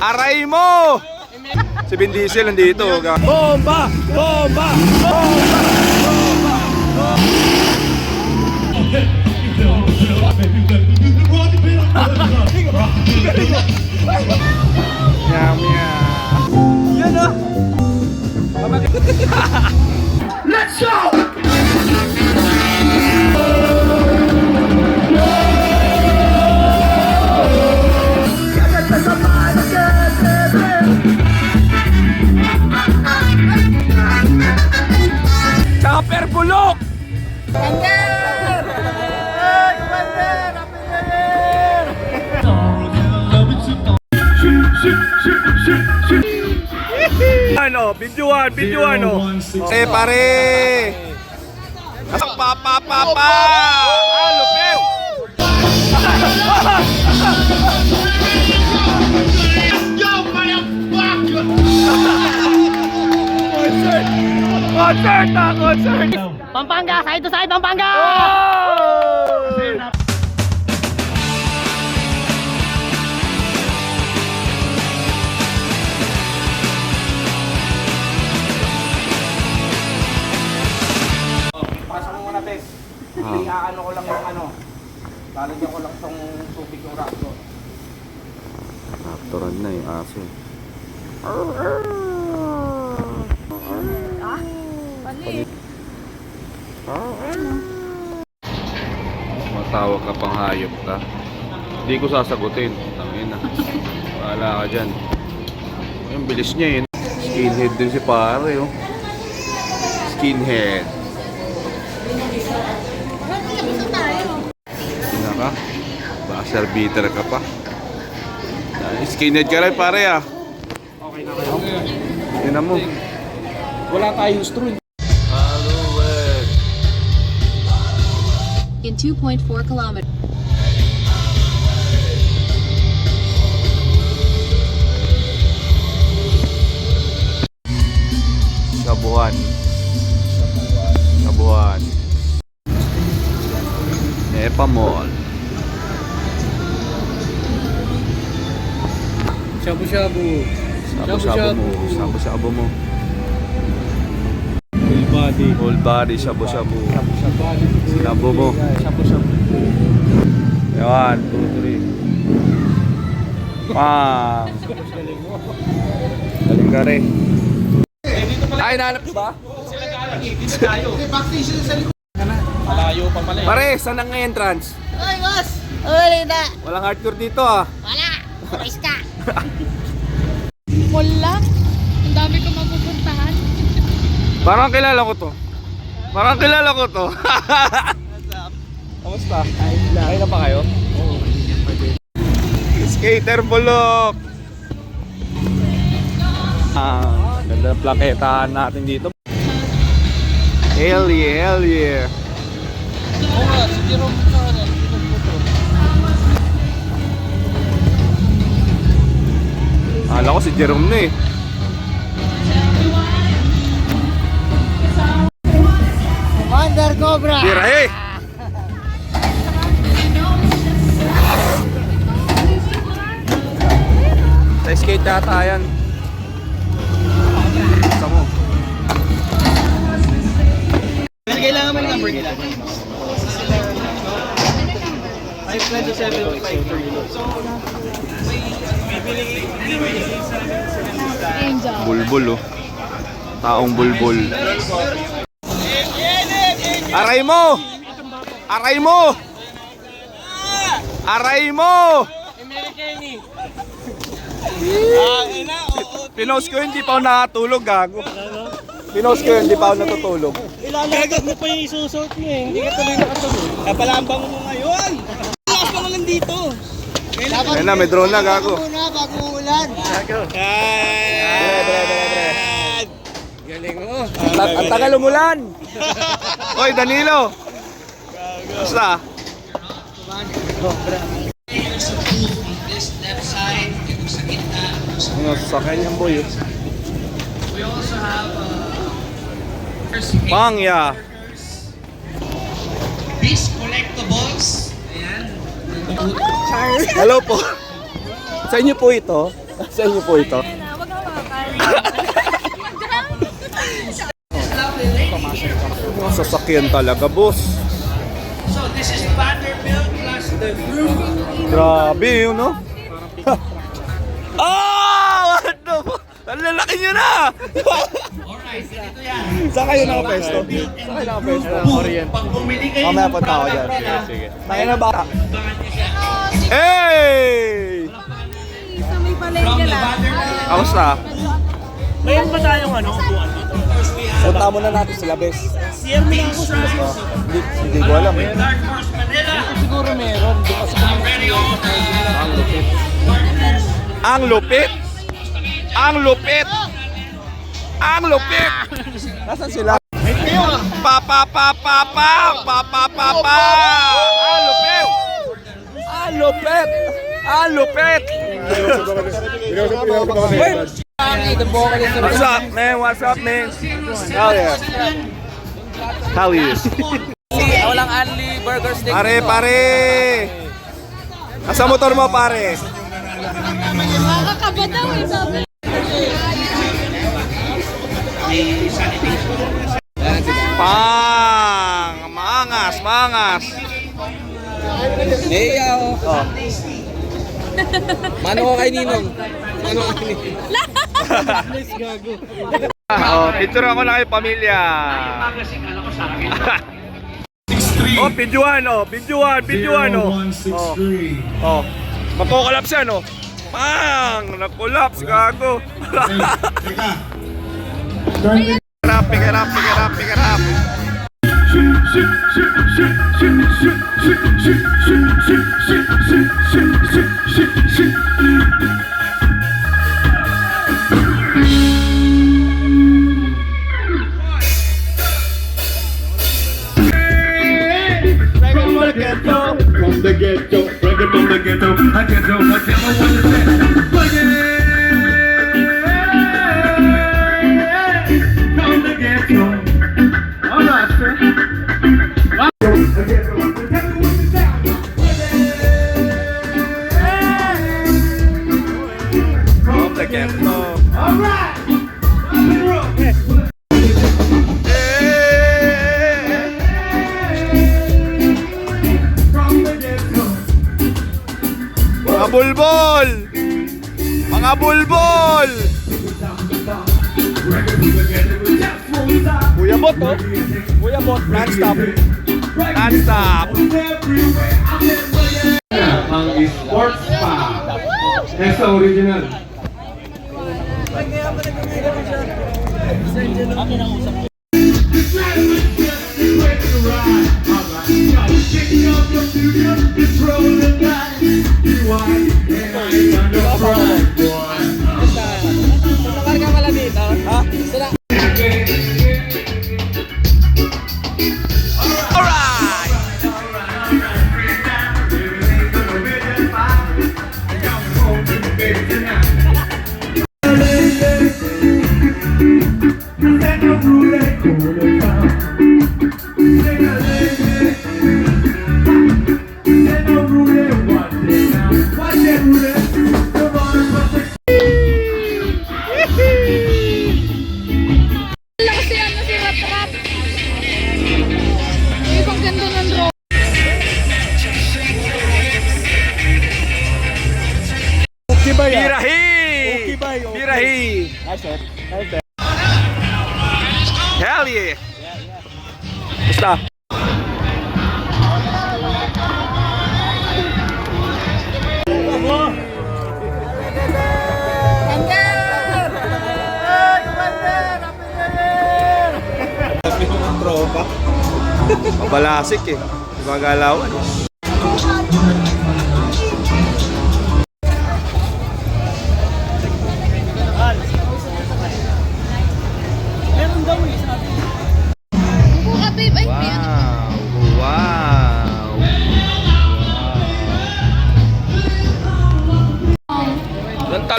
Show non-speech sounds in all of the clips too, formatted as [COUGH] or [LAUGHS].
Aray mo! Si Vin Diesel nandito. ga- Bomba! Bomba! Bomba! Meow, meow. Yan ah! Tsaka perbulok! Ano? Videoan, videoan oh. Eh pare! Pa pa pa pa! Ah, lupeo! [LAUGHS] Concert ah! Concert! Pampanga, side to side, Pampanga! Bes. Ah. Iaano ko lang yung ano. Lalagyan ko lang tong tubig yung ko. Raptoran na yung aso. Matawag ka pang hayop ka. Hindi ko sasagutin. Tangin na. Wala ka dyan. Yung bilis niya yun. Skinhead din si pare oh. Skinhead. Ina ka? Baka beater ka pa. Ah, Skinhead ka rin pare ah. Okay na kayo. Tingnan mo. Wala tayong straw. In 2.4 kilometers. Sabuhan. Sabuhan. Epa Mall. Shabu-shabu. Sabu-sabu mo. Sabu-sabu mo. Full body. Full body sabu-sabu. Sinabu mo. Sapo-sapo. Yan. 2, 3. Pang. Galing ka rin. Ay, nahanap ba? Malayo pa pala eh. Pare, saan ang entrance? Uy, boss! Uy, na! Walang hardcore dito ah. Wala! Umayos ka! Lang? Ang dami ko mapupuntahan. Parang kilala ko to. Parang kilala ko to. [LAUGHS] Kamusta? Kain na pa kayo? Oo. Skater bulok. Ah, ganda ng plaketahan natin dito. Hell yeah, hell yeah. Oo nga, si Jerome sa ano. Akala ko si Jerome na eh. Cobra! Tira eh! Sa skate yata yan. Gusto mo. Kailangan mo ng number nila. 5 plan to 7 Angel. Bulbul oh. Taong bulbul. Aray mo! Aray mo! Aray mo! Pinost ko hindi pa ako nakatulog gago. Pinost ko hindi pa ako natutulog. Ilalagay mo pa yung isusot mo eh. Hindi ka tuloy nakatulog. Kapalambang mo ngayon. Lakas pa mo lang dito. Ayun na, may drone na gago. Muna, bago ulan. Yan! Galing mo. Ta- ang tagal umulan. [LAUGHS] Hoy, Danilo. Basta. Ano sa kanya boy? oh. We also have uh, first aid Pangya. workers. These collectibles. Ayan. Hello po. Sa inyo po ito. Sa inyo po ito. Ayun na, ah. wag na makakain. Sasakyan talaga, boss. So this is Vanderbilt plus the group. Grabe yun, no? oh! What the fuck? Ang lalaki nyo na! Alright, ganito yan. Saan kayo nakapesto? Saan kayo nakapesto? Orient. Pag bumili kayo Mamaya ng punta ako product dyan. na, Sige, sige. Tayo na ba? abangan niyo siya. Hey! Sa may palengke From the lang. Vanderbilt. Kamusta? Mayroon ba tayong ano, upuan Punta muna natin sila, bes. Pink Stripes, Hindi, hindi ko alam eh. Dark Horse Manila, Siguro meron. Di Ang lupit. Ang lupit! Ang lupit! Ang lupit! Nasaan sila? Pa pa pa pa pa pa pa pa pa! Ang lupit! Ang lupit! Ang lupit! What's up, man? What's up, man? Hell yeah. Hell yeah. Walang only burger steak. Pare, pare! Asa motor mo, pare? Nakakaba daw eh, sabi. Pang! Mangas, mangas! Hey, oh. Mano ko kay Ninong. Mano kay Ninong. Oh, picture ako na kay pamilya. oh, videoan, oh, videoan, videoan, oh. Oh, oh. Magkokolaps yan, oh. Pang! Nag-collapse, gago. Rap, pick it up, pick it up, pick it up. From bulbol! Mga bulbol! Kuya Bot, oh. Kuya Bot, non-stop. Non-stop. Ang sports pa. Nesta original. Pag nga ako nagkakita siya. Ako bay. Birahi. Okay bay. Okay. Birahi. Nice shot. Nice shot. Hell yeah. Yeah, yeah. Basta. Mabalasik eh. Di galawan?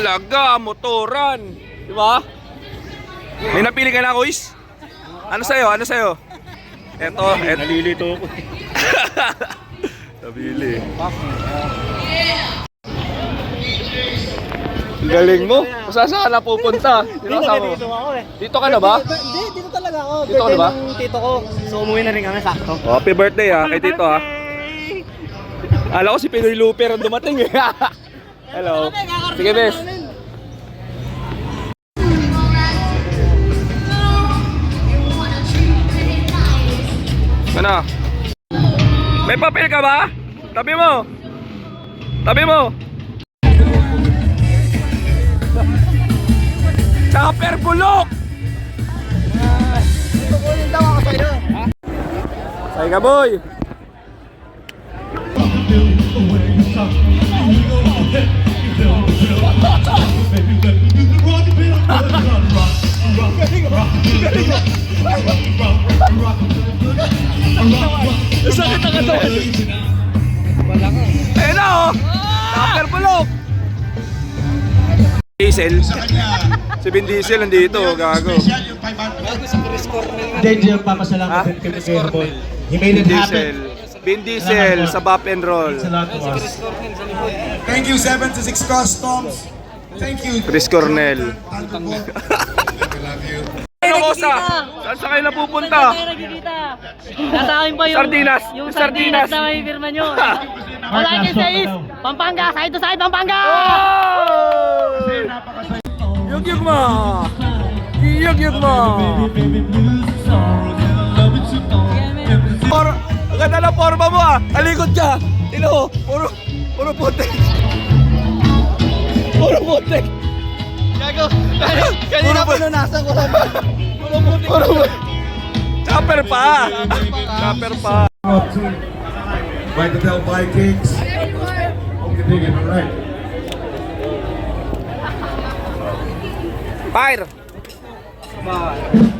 Talaga, motoran. Di ba? May napili ka na, Kuis? Ano sa'yo? Ano sa'yo? Eto, eto. Nalilito ko. [LAUGHS] Nabili. Galing mo. Kung saan saan ka na pupunta? Sino kasama mo? Dito ako eh. Dito ka na ba? Hindi, dito talaga ako. Dito ka na ba? Birthday ng tito ko. So umuwi na rin kami sakto. Oh, happy birthday ha, kay Tito ha. Alam ko si Pinoy Looper ang dumating eh. [LAUGHS] Hello. Sige, bes. Ano? May papel ka ba? Tabi mo. Tabi mo. Tsaka perbulok. Say ka boy. Sakit ang katawan. Ayun na oh. Tapper bulok. Diesel. Si Vin Diesel nandito, gago. Danger, papasalamat din kay Miguel Boy. He made it happen. Vin Diesel sa Bop and Roll. It's a lot to us. Thank you, 76 Customs. Thank you. Chris Cornell. You. Ano ko sa? Saan sa kayo napupunta? Nasa akin pa yung Sardinas. yung sardinas. sardinas na may firma nyo. [LAUGHS] Wala kayo sa is. Pampanga, side to side, Pampanga! Yug yug mo! Yug yug mo! Por, ang ganda ng forma mo ah! Talikod ka! Tino puro, puro putik! [LAUGHS] Puro putik! Gago! [LAUGHS] Kanina pinunasan ko lang! [LAUGHS] Puro putik! Puro putik! Chopper pa! Chopper pa! Vitatel Vikings. Hope you're digging, all right. Fire! Ay,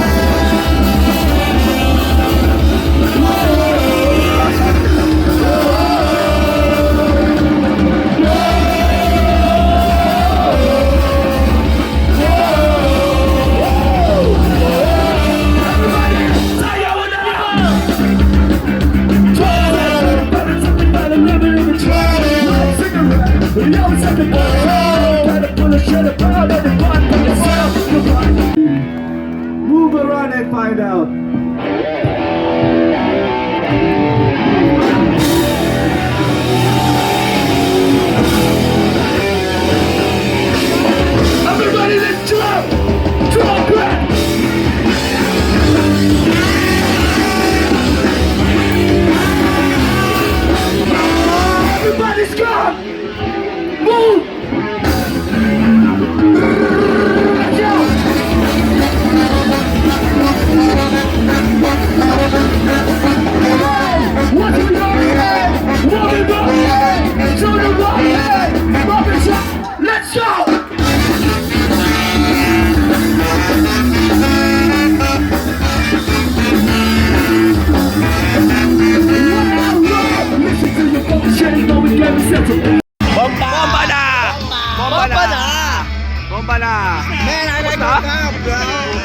Move around and find out.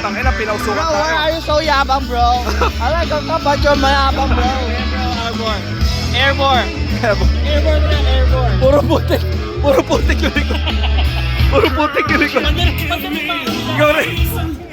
Putang ina, pinausukan Bro, why tayo. are you so yabang, bro? I like your cup, but you're mayabang, bro. Airborne. Airborne. Airborne na, airborne. Puro putik. Puro putik yung likod. [LAUGHS] Puro putik yung likod. Ikaw rin.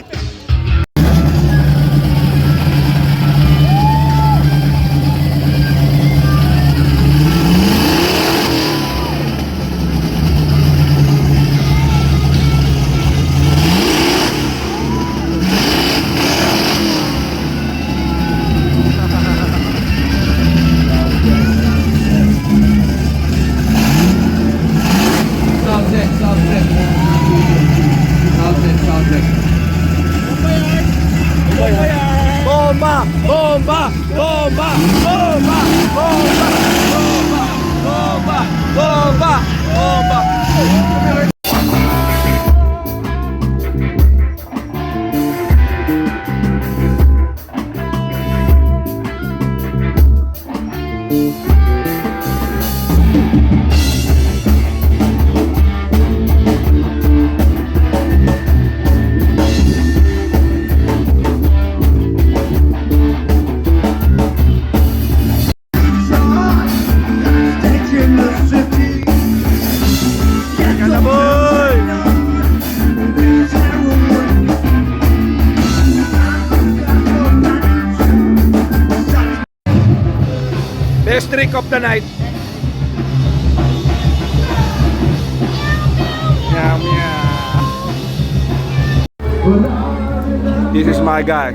Night. Meow. This is my guy.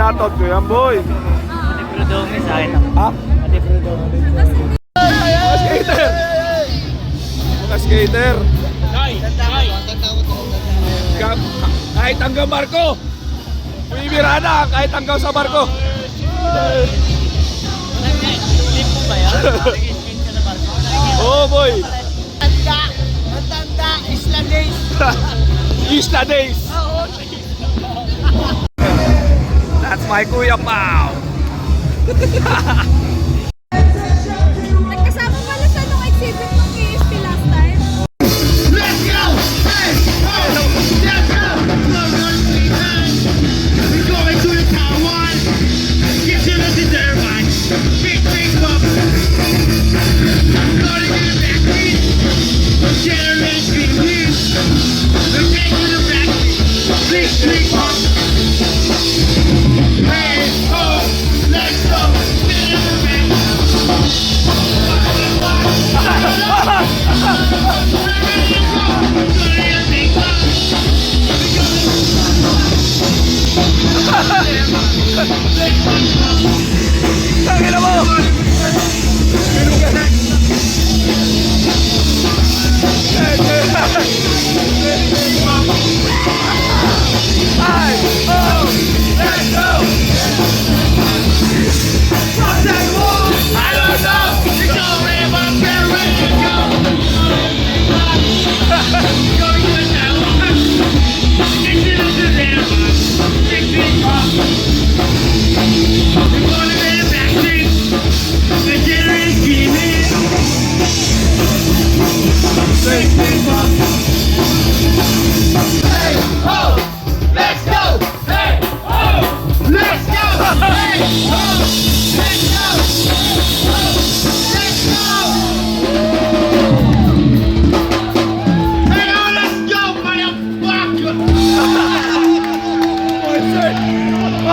Natot ko yan, boy. Akin. Ha? Mga skater! Mga skater! Ka- kahit hanggang barko! Bumibira na kahit hanggang sa barko! Clip mo ba yan? Nag-screen [LAUGHS] ka na ba? Oh boy! Tanda. Tanda. Isla days. Isla Days! That's my Kuya Pao! [LAUGHS] Big, big, big,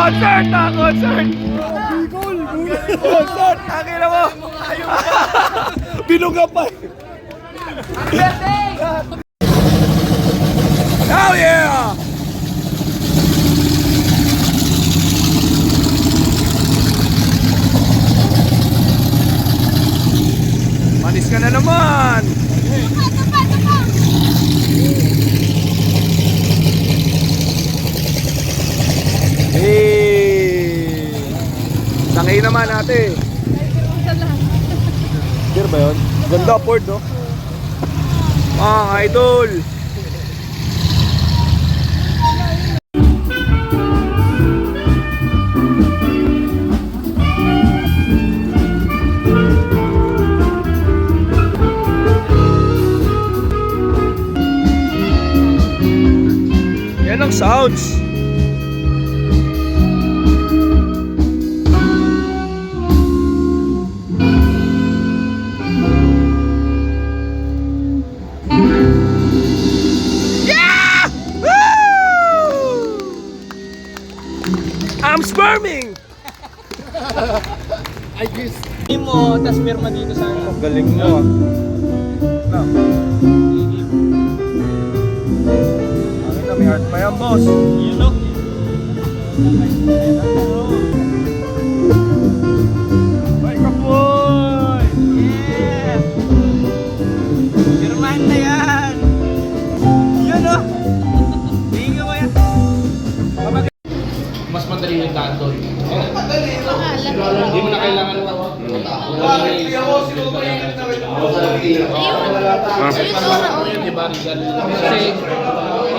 Concert na! Concert! Concert! Tangina mo! [LAUGHS] Binuga pa. Hell yeah! Manis ka na naman! Hey! Tangay naman ate. Clear ba yun? Ganda Ford, no? Mga idol! Yan ang sounds. I'm squirming! Team mo, tas pirma dito sa Galing mo ah. Bakit na may heart pa yan, boss? Yun no? Ay, madali yung doon. Hindi mo na kailangan Di ba, Rizal? Kasi,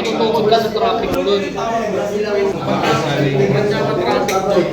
matutulog ka sa traffic doon. Pagka traffic doon,